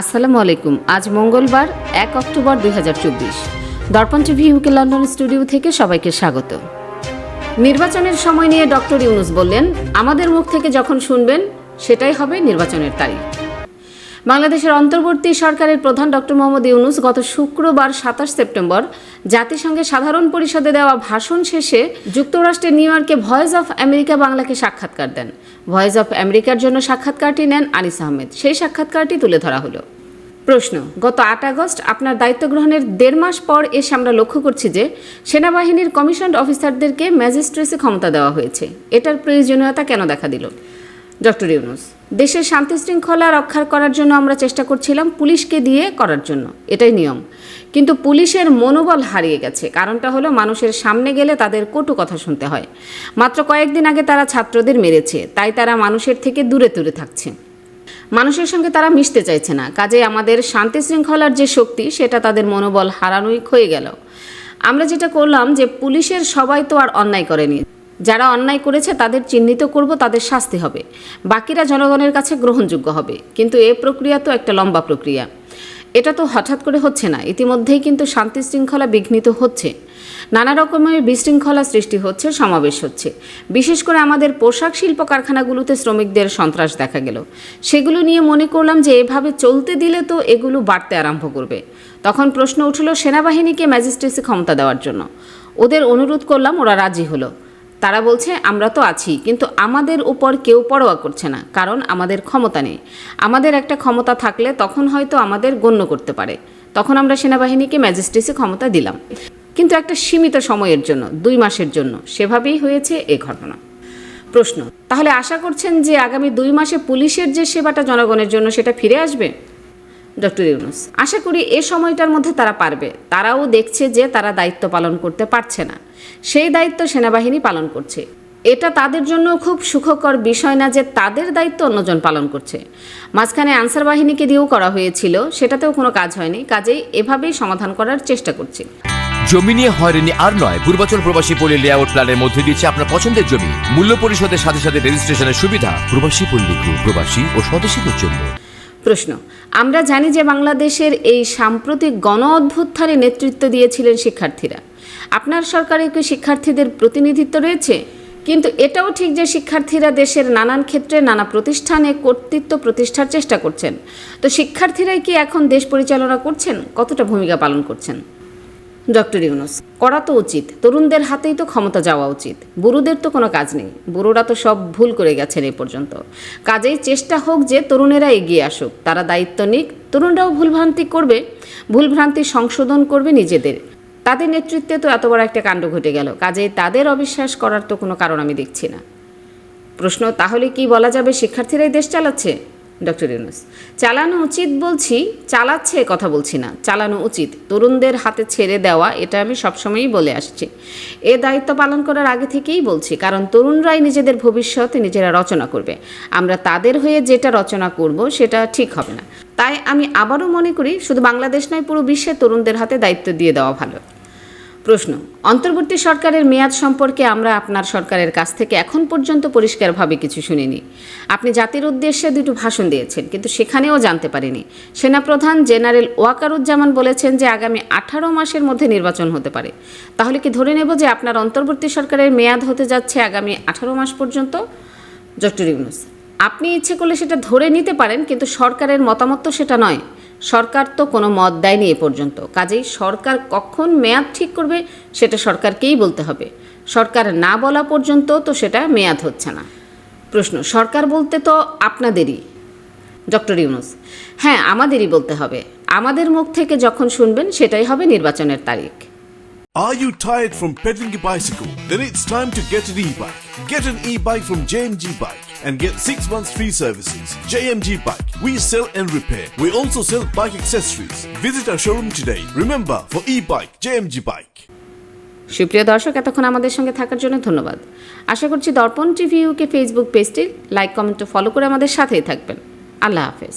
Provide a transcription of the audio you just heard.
আসসালামু আলাইকুম। আজ মঙ্গলবার, এক অক্টোবর দুই হাজার চব্বিশ। দর্পণ টিভি ইউকে লন্ডন স্টুডিও থেকে সবাইকে স্বাগত। নির্বাচনের সময় নিয়ে ডক্টর ইউনুস বললেন, আমাদের মুখ থেকে যখন শুনবেন, সেটাই হবে নির্বাচনের তারিখ। বাংলাদেশের অন্তর্বর্তী সরকারের প্রধান ডক্টর মোহাম্মদ ইউনুস গত শুক্রবার সাতাশ সেপ্টেম্বর জাতিসংঘের সাধারণ পরিষদে দেওয়া ভাষণ শেষে যুক্তরাষ্ট্রের নিউ ইয়র্কে ভয়েস অফ আমেরিকা বাংলাকে সাক্ষাৎকার দেন। ভয়েস অফ আমেরিকার জন্য সাক্ষাৎকারটি নেন আনিস আহমেদ। সেই সাক্ষাৎকারটি তুলে ধরা হলো। প্রশ্ন, গত আট আগস্ট আপনার দায়িত্ব গ্রহণের দেড় মাস পর এসে আমরা লক্ষ্য করছি যে সেনাবাহিনীর কমিশন অফিসারদেরকে ম্যাজিস্ট্রেসি ক্ষমতা দেওয়া হয়েছে। এটার প্রয়োজনীয়তা কেন দেখা দিল? ডক্টর ইউনুস, দেশের শান্তি শৃঙ্খলা রক্ষা করার জন্য আমরা চেষ্টা করছিলাম পুলিশকে দিয়ে করার জন্য। এটাই নিয়ম। কিন্তু পুলিশের মনোবল হারিয়ে গেছে। কারণটা হলো মানুষের সামনে গেলে তাদের কটু কথা শুনতে হয়। মাত্র কয়েকদিন আগে তারা ছাত্রদের মেরেছে। তাই তারা মানুষের থেকে দূরে দূরে থাকছে। মানুষের সঙ্গে তারা মিশতে চাইছে না। কাজে আমাদের শান্তি শৃঙ্খলার যে শক্তি, সেটা তাদের মনোবল হারানোই হয়ে গেল। আমরা যেটা করলাম যে পুলিশের সবাই তো আর অন্যায় করেনি। যারা অন্যায় করেছে তাদের চিহ্নিত করব, তাদের শাস্তি হবে। বাকিরা জনগণের কাছে গ্রহণযোগ্য হবে। কিন্তু এ প্রক্রিয়া তো একটা লম্বা প্রক্রিয়া। এটা তো হঠাৎ করে হচ্ছে না। ইতিমধ্যেই কিন্তু শান্তি শৃঙ্খলা বিঘ্নিত হচ্ছে। নানা রকমের বিশৃঙ্খলা সৃষ্টি হচ্ছে, সমাবেশ হচ্ছে। বিশেষ করে আমাদের পোশাক শিল্প কারখানাগুলোতে শ্রমিকদের সন্ত্রাস দেখা গেল। সেগুলো নিয়ে মনে করলাম যে এভাবে চলতে দিলে তো এগুলো বাড়তে আরম্ভ করবে। তখন প্রশ্ন উঠল সেনাবাহিনীকে ম্যাজিস্ট্রেসি ক্ষমতা দেওয়ার জন্য। ওদের অনুরোধ করলাম, ওরা রাজি হলো। তারা বলছে, আমরা তো আছি, কিন্তু আমাদের উপর কেউ পরোয়া করছে না, কারণ আমাদের ক্ষমতা নেই। আমাদের একটা ক্ষমতা থাকলে তখন হয়তো আমাদের গণ্য করতে পারে। তখন আমরা সেনাবাহিনীকে ম্যাজিস্ট্রেসি ক্ষমতা দিলাম। কিন্তু একটা সীমিত সময়ের জন্য, দুই মাসের জন্য, সেভাবেই হয়েছে এ ঘটনা। প্রশ্ন, তাহলে আশা করছেন যে আগামী দুই মাসে পুলিশের যে সেবাটা জনগণের জন্য সেটা ফিরে আসবে? ডক্টর ইউনুস, আশা করি এ সময়টার মধ্যে তারা পারবে। তারাও দেখছে যে তারা দায়িত্ব পালন করতে পারছে না। সেই দায়িত্ব সেনাবাহিনী পালন করছে। এটা তাদের জন্য খুব সুখকর বিষয় না যে তাদের দায়িত্ব অন্যজন পালন করছে। মাঝখানে আনসার বাহিনীকে দিয়েও করা হয়েছিল, সেটাতেও কোনো কাজ হয়নি। কাজেই এভাবেই সমাধান করার চেষ্টা করছি। জমি নিয়ে হয়রানি আর নয়, পূর্বাচল প্রবাসী পল্লী লেআউট প্ল্যানের মধ্যে দিচ্ছে আপনার পছন্দের জমি। মূল্য পরিশোধের সাথে সাথে রেজিস্ট্রেশনের সুবিধা। প্রবাসী পল্লী প্রবাসী ও স্বদেশীদের জন্য। প্রশ্ন, আমরা জানি যে বাংলাদেশের এই সাম্প্রতিক গণ অভ্যুত্থানে নেতৃত্ব দিয়েছিলেন শিক্ষার্থীরা। আপনার সরকারে কি শিক্ষার্থীদের প্রতিনিধিত্ব রয়েছে? কিন্তু এটাও ঠিক যে শিক্ষার্থীরা দেশের নানান ক্ষেত্রে নানা প্রতিষ্ঠানে কর্তৃত্ব প্রতিষ্ঠার চেষ্টা করছেন। তো শিক্ষার্থীরাই কি এখন দেশ পরিচালনা করছেন? কতটা ভূমিকা পালন করছেন? ডক্টর ইউনুস, করা তো উচিত। তরুণদের হাতেই তো ক্ষমতা যাওয়া উচিত। বুড়োদের তো কোনো কাজ নেই। বুড়োরা তো সব ভুল করে গেছেন এই পর্যন্ত। কাজেই চেষ্টা হোক যে তরুণেরা এগিয়ে আসুক। তারা দায়িত্ব নিক। তরুণরাও ভুলভ্রান্তি করবে। ভুলভ্রান্তি সংশোধন করবে নিজেদের। তাদের নেতৃত্বে তো এত বড় একটা কাণ্ড ঘটে গেল। কাজেই তাদের অবিশ্বাস করার তো কোনো কারণ আমি দেখছি না। প্রশ্ন, তাহলে কি বলা যাবে শিক্ষার্থীরাই দেশ চালাচ্ছে? ডক্টর ইউনুস। চালানো উচিত বলছি, চালাচ্ছে কথা বলছি না। চালানো উচিত। তরুণদের হাতে ছেড়ে দেওয়া, এটা আমি সবসময়ই বলে আসছি। এ দায়িত্ব পালন করার আগে থেকেই বলছি, কারণ তরুণরাই নিজেদের ভবিষ্যৎ নিজেরা রচনা করবে। আমরা তাদের হয়ে যেটা রচনা করব, সেটা ঠিক হবে না। তাই আমি আবারও মনে করি, শুধু বাংলাদেশ নয়, পুরো বিশ্বে তরুণদের হাতে দায়িত্ব দিয়ে দেওয়া ভালো। প্রশ্ন, অন্তর্বর্তী সরকারের মেয়াদ সম্পর্কে আমরা আপনার সরকারের কাছ থেকে এখন পর্যন্ত পরিষ্কারভাবে কিছু শুনিনি। আপনি জাতির উদ্দেশ্যে দুটো ভাষণ দিয়েছেন, কিন্তু সেখানেও জানতে পারিনি। সেনাপ্রধান জেনারেল ওয়াকারুজ্জামান বলেছেন যে আগামী আঠারো মাসের মধ্যে নির্বাচন হতে পারে। তাহলে কি ধরে নেব যে আপনার অন্তর্বর্তী সরকারের মেয়াদ হতে যাচ্ছে আগামী আঠারো মাস পর্যন্ত? ডক্টর ইউনুস, আপনি ইচ্ছে করলে সেটা ধরে নিতে পারেন, কিন্তু সরকারের মতামত তো সেটা নয়। সরকার তো কোনো মত দেয়নি এ পর্যন্ত। কাজেই সরকার কখন মেয়াদ ঠিক করবে সেটা সরকারকেই বলতে হবে। সরকার না বলা পর্যন্ত তো সেটা মেয়াদ হচ্ছে না। প্রশ্ন, সরকার বলতে তো আপনাদেরই। ডক্টর ইউনুস হ্যাঁ আমাদেরই বলতে হবে। আমাদের মুখ থেকে যখন শুনবেন সেটাই হবে নির্বাচনের তারিখ। Are you tired from pedaling a bicycle? Then it's time to get an e-bike. Get an e-bike from JMG Bike. And get 6 months free services. JMG Bike. We sell and repair. We also sell bike accessories. Visit our showroom today. Remember, for e-bike, JMG Bike. সুপ্রিয় দর্শক এতক্ষণ আমাদের সঙ্গে থাকার জন্য ধন্যবাদ আশা করছি দর্পণ টিভি ইউকে ফেসবুক পেজটি লাইক কমেন্ট ও ফলো করে আমাদের সাথেই থাকবেন আল্লাহ হাফেজ